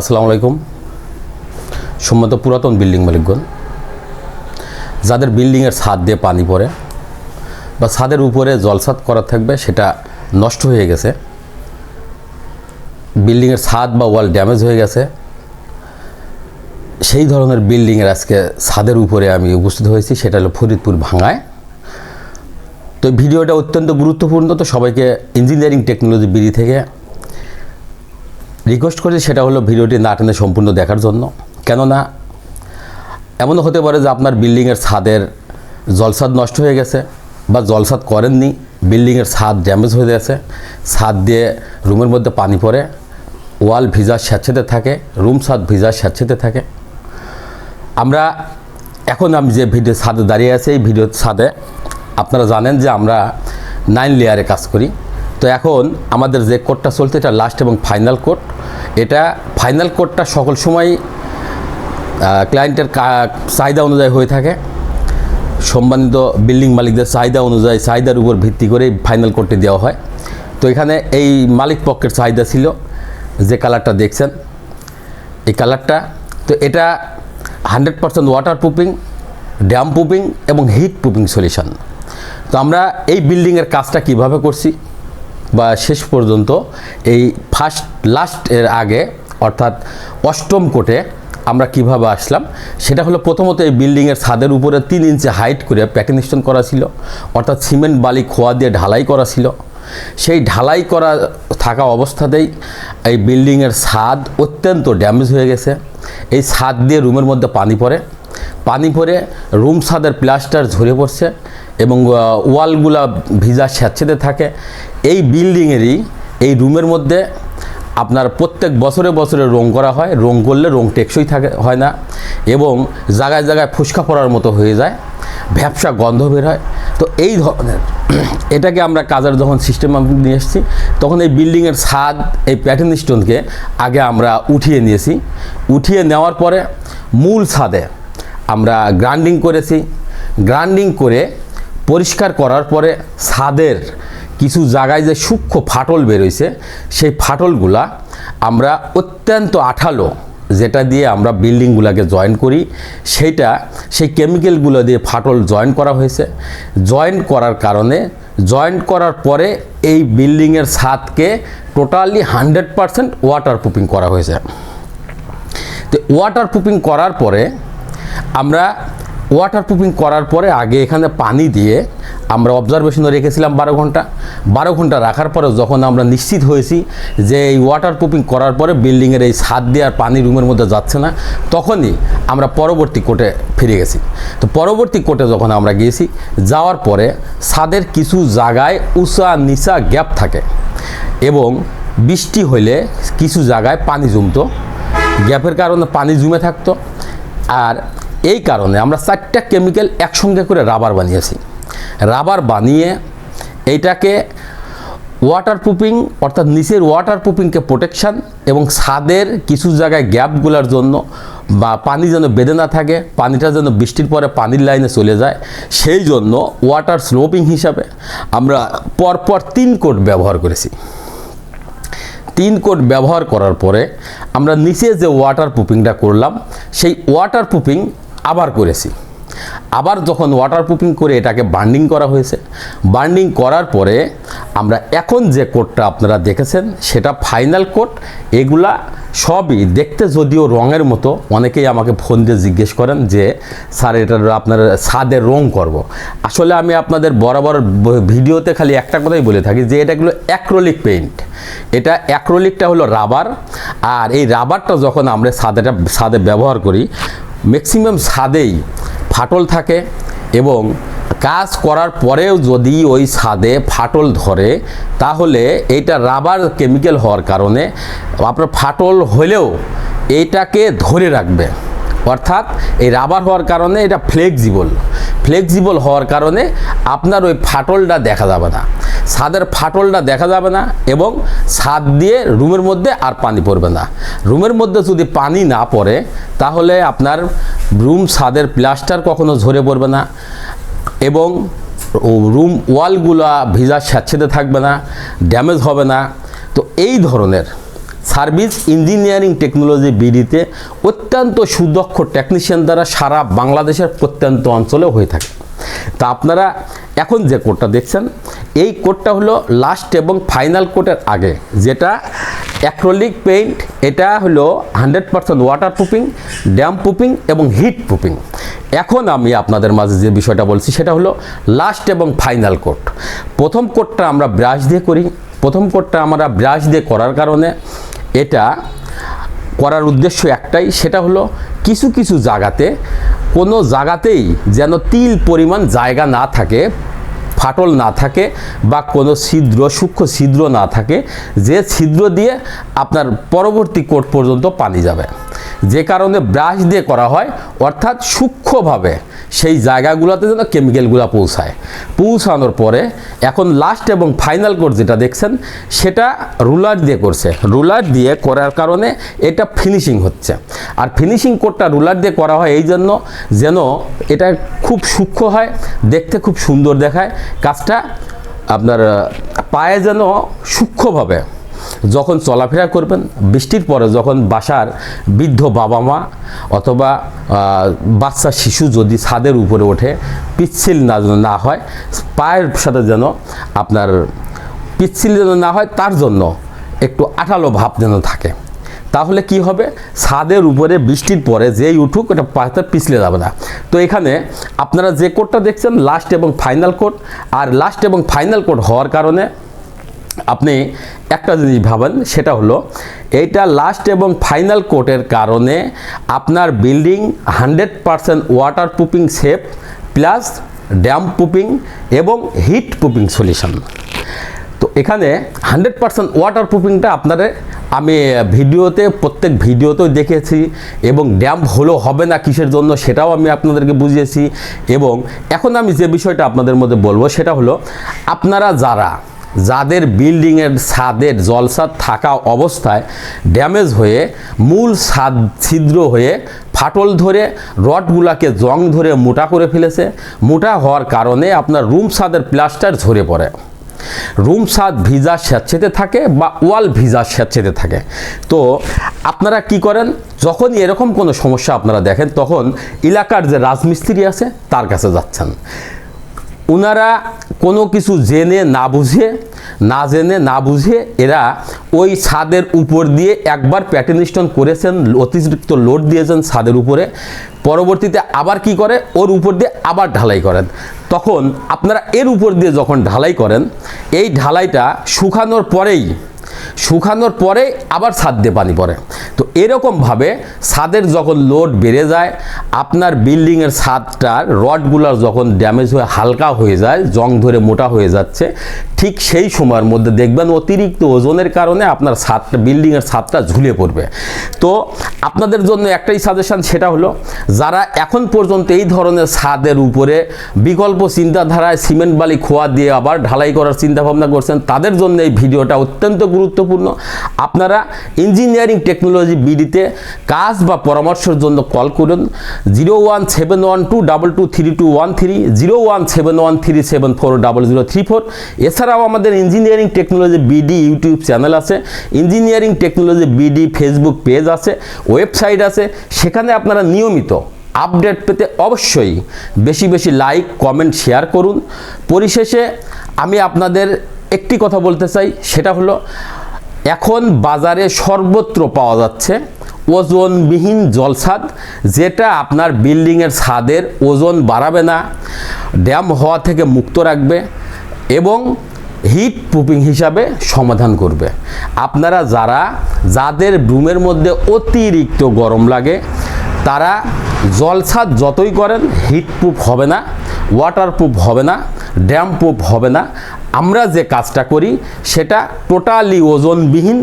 আসসালামু আলাইকুম। সম্মত পুরাতন বিল্ডিং মালিকগণ, যাদের বিল্ডিংয়ের ছাদ দিয়ে পানি পড়ে বা ছাদের উপরে জলসাদ করা থাকবে, সেটা নষ্ট হয়ে গেছে। বিল্ডিংয়ের ছাদ বা ওয়াল ড্যামেজ হয়ে গেছে। সেই ধরনের বিল্ডিংয়ের আজকে ছাদের উপরে আমি উপস্থিত হয়েছি, সেটা হলো ফরিদপুর ভাঙায়। তো ভিডিওটা অত্যন্ত গুরুত্বপূর্ণ, তো সবাইকে ইঞ্জিনিয়ারিং টেকনোলজি বিডি থেকে রিকোয়েস্ট করছি, সেটা হলো ভিডিওটি না টেনে সম্পূর্ণ দেখার জন্য। কেননা এমনও হতে পারে যে আপনার বিল্ডিংয়ের ছাদের জলসাদ নষ্ট হয়ে গেছে বা জলসাদ করেননি, বিল্ডিংয়ের ছাদ ড্যামেজ হয়ে গেছে, ছাদ দিয়ে রুমের মধ্যে পানি পড়ে, ওয়াল ভিজা স্যাঁচেতে থাকে, রুম ছাদ ভিজা স্যাঁচেতে থাকে। আমরা, এখন আমি যে ভিডিও ছাদে দাঁড়িয়ে আছি, এই ভিডিওর ছাদে আপনারা জানেন যে আমরা নাইন লেয়ারে কাজ করি। তো এখন আমাদের যে কোডটা চলছে, এটা লাস্ট এবং ফাইনাল কোড এটা ফাইনাল কোডটা সকল সময় ক্লায়েন্টের চাহিদা অনুযায়ী হয়ে থাকে। সম্মানিত বিল্ডিং মালিকদের চাহিদা অনুযায়ী, চাহিদার উপর ভিত্তি করে ফাইনাল কোডটি দেওয়া হয়। তো এখানে এই মালিক পক্ষের চাহিদা ছিল যে কালারটা দেখছেন, এই কালারটা তো এটা hundred percent water proofing damp proofing এবং হিট প্রুফিং সলিউশন তো আমরা এই বিল্ডিংয়ের কাজটা কীভাবে করছি বা শেষ পর্যন্ত এই ফার্স্ট লাস্ট এর আগে, অর্থাৎ অষ্টম কোটে আমরা কীভাবে আসলাম, সেটা হলো প্রথমত এই বিল্ডিংয়ের ছাদের উপরে তিন ইঞ্চি হাইট করে প্যাকিং স্টোন করা ছিল, অর্থাৎ সিমেন্ট বালি খোয়া দিয়ে ঢালাই করা ছিল। সেই ঢালাই করা, থাকা অবস্থাতেই এই বিল্ডিংয়ের ছাদ অত্যন্ত ড্যামেজ হয়ে গেছে। এই ছাদ দিয়ে রুমের মধ্যে পানি পড়ে। পানি পড়ে রুম ছাদের প্লাস্টার ঝরে পড়ছে। এবং ওয়ালগুলা ভিজা স্যাঁচেতে থাকে। এই বিল্ডিংয়েরই এই রুমের মধ্যে আপনার প্রত্যেক বছরে বছরে রং করা হয়। রং করলে রং টেকসই থাকে, হয় না। এবং জায়গায় জায়গায় ফুসকা পড়ার মতো হয়ে যায়। ভ্যাবসা গন্ধ বের হয়। তো এই ধরনের এটাকে আমরা কাজের যখন সিস্টেম নিয়ে এসেছি, তখন এই বিল্ডিংয়ের ছাদ, এই প্যাটার্ন স্টোনকে আগে আমরা উঠিয়ে নিয়েছি। উঠিয়ে নেওয়ার পরে মূল ছাদে আমরা গ্রাইন্ডিং করেছি। গ্রাইন্ডিং করে পরিষ্কার করার পরে ছাদের কিছু জায়গায় যে সূক্ষ্ম ফাটল বেরোইছে, সেই ফাটলগুলা আমরা অত্যন্ত আঠালো যেটা দিয়ে আমরা বিল্ডিংগুলোকে জয়েন করি। সেইটা, সেই কেমিক্যালগুলো দিয়ে ফাটল জয়েন করা হয়েছে। জয়েন করার কারণে, জয়েন করার পরে এই বিল্ডিংয়ের ছাদকে totally hundred percent water proofing করা হয়েছে। তো ওয়াটার প্রুফিং করার পরে আমরা ওয়াটার প্রুফিং করার পরে আগে এখানে পানি দিয়ে আমরা অবজারভেশনে রেখেছিলাম বারো ঘণ্টা। বারো ঘণ্টা রাখার পরে যখন আমরা নিশ্চিত হয়েছি যে এই ওয়াটার প্রুফিং করার পরে বিল্ডিংয়ের এই ছাদ দিয়ে আর পানি রুমের মধ্যে যাচ্ছে না, তখনই আমরা পরবর্তী কোটে ফিরে গেছি। তো পরবর্তী কোটে যখন আমরা গিয়েছি, যাওয়ার পরে ছাদের কিছু জায়গায় উঁচা নিচা গ্যাপ থাকে এবং বৃষ্টি হলে কিছু জায়গায় পানি জমতো। গ্যাপের কারণে পানি জমে থাকতো। আর এই কারণে আমরা চারটা কেমিক্যাল একসঙ্গে করে রাবার বানিয়েছি। রাবার বানিয়ে এইটাকে ওয়াটার প্রুফিং অর্থাৎ নিচের ওয়াটার প্রুফিংকে প্রোটেকশান এবং ছাদের কিছু জায়গায় গ্যাপগুলোর জন্য বা পানি যেন বেঁধে না থাকে, পানিটা যেন বৃষ্টির পরে পানির লাইনে চলে যায়, সেই জন্য ওয়াটার স্লোপিং হিসাবে আমরা পরপর তিন কোট ব্যবহার করেছি। তিন কোট ব্যবহার করার পরে আমরা নিচে যে ওয়াটার প্রুফিংটা করলাম, সেই ওয়াটার প্রুফিং আবার করেছি আবার যখন ওয়াটার প্রুফিং করে এটাকে বার্নিং করা হয়েছে বার্নিং করার পরে আমরা এখন যে কোটটা আপনারা দেখেছেন, সেটা ফাইনাল কোট এগুলা সবই দেখতে যদিও রঙের মতো, অনেকেই আমাকে ফোন দিয়ে জিজ্ঞেস করেন যে, স্যার, এটা আপনার ছাদের রং করব। আসলে আমি আপনাদের বরাবর ভিডিওতে খালি একটা কথাই বলে থাকি যে এটাগুলো অ্যাক্রোলিক পেইন্ট এটা অ্যাক্রোলিকটা হলো রাবার আর এই রাবারটা যখন আমরা ছাদেটা, ছাদে ব্যবহার করি ম্যাক্সিমাম ছাদেই ফাটল থাকে এবং কাজ করার পরেও যদি ওই ছাদে ফাটল ধরে, তাহলে এটা রাবার কেমিক্যাল হওয়ার কারণে আপনার ফাটল হলেও এটাকে ধরে রাখবে। অর্থাৎ এই রাবার হওয়ার কারণে এটা ফ্লেক্সিবল ফ্লেক্সিবল হওয়ার কারণে আপনার ওই ফাটলটা দেখা যাবে না। ছাদের ফাটলটা দেখা যাবে না এবং ছাদ দিয়ে রুমের মধ্যে আর পানি পড়বে না। রুমের মধ্যে যদি পানি না পড়ে, তাহলে আপনার রুম ছাদের প্লাস্টার কখনো ঝরে পড়বে না এবং রুম ওয়ালগুলা ভিজা স্যাঁচ্ছেদে থাকবে না, ড্যামেজ হবে না। তো এই ধরনের সার্ভিস ইঞ্জিনিয়ারিং টেকনোলজি বিডিতে অত্যন্ত সুদক্ষ টেকনিশিয়ান দ্বারা সারা বাংলাদেশের প্রত্যন্ত অঞ্চলে হয়ে থাকে। তা আপনারা এখন যে কোডটা দেখছেন এই কোডটা হলো লাস্ট এবং ফাইনাল কোডের আগে, যেটা অ্যাক্রোলিক পেইন্ট এটা হলো hundred percent water proofing damp proofing এবং হিট প্রুফিং এখন আমি আপনাদের মাঝে যে বিষয়টা বলছি, সেটা হলো লাস্ট এবং ফাইনাল কোড। প্রথম কোডটা আমরা ব্রাশ দিয়ে করি। প্রথম কোডটা আমরা ব্রাশ দিয়ে করার কারণে এটা করার উদ্দেশ্য একটাই, সেটা হলো কিছু কিছু জায়গাতে কোনো জায়গাতেই যেন তিল পরিমাণ জায়গা না থাকে ফাটল না থাকে বা কোনো ছিদ্র, সূক্ষ্ম ছিদ্র না থাকে, যে ছিদ্র দিয়ে আপনার পরবর্তী কোট পর্যন্ত পানি যাবে। যে কারণে ব্রাশ দিয়ে করা হয়, অর্থাৎ সূক্ষ্মভাবে সেই জায়গাগুলোতে যেন কেমিক্যালগুলো পৌঁছায়। পৌঁছানোর পরে এখন লাস্ট এবং ফাইনাল কোড যেটা দেখছেন, সেটা রুলার দিয়ে করছে। রুলার দিয়ে করার কারণে এটা ফিনিশিং হচ্ছে। আর ফিনিশিং কোডটা রুলার দিয়ে করা হয় এই জন্য যেন এটা খুব সূক্ষ্ম হয়, দেখতে খুব সুন্দর দেখায়। কাজটা আপনার পায়ে যেন সূক্ষ্মভাবে যখন চলাফেরা করবেন, বৃষ্টির পরে যখন বাসার বৃদ্ধ বাবা মা অথবা বাচ্চা শিশু যদি ছাদের উপরে ওঠে, পিচ্ছিল না যেন না হয়, পায়ের সাথে যেন আপনার পিচ্ছিল যেন না হয়, তার জন্য একটু আঠালো ভাব যেন থাকে। তাহলে কি হবে? ছাদের উপরে বৃষ্টির পরে যেই উঠুক ওটা পাতে পিছলে যাবে না। তো এখানে আপনারা যে কোডটা দেখছেন লাস্ট এবং ফাইনাল কোড আর লাস্ট এবং ফাইনাল কোড হওয়ার কারণে আপনি একটা জিনিস ভাবেন, সেটা হলো এইটা লাস্ট এবং ফাইনাল কোটের কারণে আপনার building hundred percent water proofing safe plus damp proofing এবং হিট প্রুফিং সলিউশন তো এখানে হান্ড্রেড পারসেন্ট ওয়াটার প্রুফিংটা আপনাদের আমি ভিডিওতে, প্রত্যেক ভিডিওতেও দেখেছি এবং ড্যাম হলো, হবে না কিসের জন্য সেটাও আমি আপনাদেরকে বুঝিয়েছি এবং এখন আমি যে বিষয়টা আপনাদের মধ্যে বলব, সেটা হলো আপনারা যারা যাদের বিল্ডিংয়ের ছাদের জলসাদ থাকা অবস্থায় ড্যামেজ হয়ে মূল ছাদ ছিদ্র হয়ে ফাটল ধরে রডগুলাকে জং ধরে মোটা করে ফেলেছে। মোটা হওয়ার কারণে আপনার রুম ছাদের প্লাস্টার ঝরে পড়ে। রুম ছাদ ভিজা স্যাঁতসেতে থাকে বা ওয়াল ভিজা স্যাঁতসেতে থাকে। তো আপনারা কি করেন? যখনই এরকম কোনো সমস্যা আপনারা দেখেন, তখন এলাকার যে রাজমিস্ত্রি আছে, তার কাছে যাচ্ছেন। ওনারা কোনো কিছু জেনে না বুঝে, না জেনে না বুঝে এরা ওই ছাদের উপর দিয়ে একবার প্যাটেনিস্টন করেছেন, অতিরিক্ত লোড দিয়েছেন ছাদের উপরে, পরবর্তীতে আবার কি করে? ওর উপর দিয়ে আবার ঢালাই করেন। তখন আপনারা এর উপর দিয়ে যখন ঢালাই করেন, এই ঢালাইটা শুকানোর পরেই শুকানোর পরে আবার ছাদ দিয়ে পানি পড়ে। তো এরকমভাবে ছাদের যখন লোড বেড়ে যায়, আপনার বিল্ডিংয়ের ছাদটার রডগুলার যখন ড্যামেজ হয়ে হালকা হয়ে যায়, জং ধরে মোটা হয়ে যাচ্ছে, ঠিক সেই সময়ের মধ্যে দেখবেন অতিরিক্ত ওজনের কারণে আপনার ছাদটা বিল্ডিংয়ের ছাদটা ঝুলে পড়বে। তো আপনাদের জন্য একটাই সাজেশন সেটা হলো যারা এখন পর্যন্ত এই ধরনের ছাদের উপরে বিকল্প চিন্তাধারায় সিমেন্ট বালি খোয়া দিয়ে আবার ঢালাই করার চিন্তা ভাবনা করছেন, তাদের জন্য এই ভিডিওটা অত্যন্ত গুরুত্বপূর্ণ। আপনারা ইঞ্জিনিয়ারিং টেকনোলজি বিডিতে কাজ বা পরামর্শের জন্য কল করুন zero one seven one two double two three two one three zero one seven one three seven four double zero three four এছাড়াও আমাদের engineering technology BD YouTube channel আছে engineering technology BD Facebook page আছে website আছে, সেখানে আপনারা নিয়মিত update পেতে অবশ্যই বেশি বেশি লাইক কমেন্ট শেয়ার করুন। পরিশেষে আমি আপনাদের একটি কথা বলতে চাই, সেটা হলো এখন বাজারে সর্বত্র পাওয়া যাচ্ছে ওজনবিহীন জলছাদ, যেটা আপনার বিল্ডিংয়ের ছাদের ওজন বাড়াবে না, ড্যাম হওয়া থেকে মুক্ত রাখবে এবং হিট প্রুফিং হিসাবে সমাধান করবে। আপনারা যারা, যাদের রুমের মধ্যে অতিরিক্ত গরম লাগে, তারা জলছাদ যতই করেন, হিট প্রুফ হবে না। ওয়াটার প্রুফ হবে না ড্যাম প্রুফ হবে না। আমরা যে কাজটা করি, সেটা totally ওজনবিহীন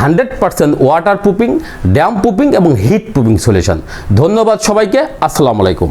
hundred percent water proofing damp proofing এবং হিট প্রুফিং সলিউশন ধন্যবাদ সবাইকে, আসসালামু আলাইকুম।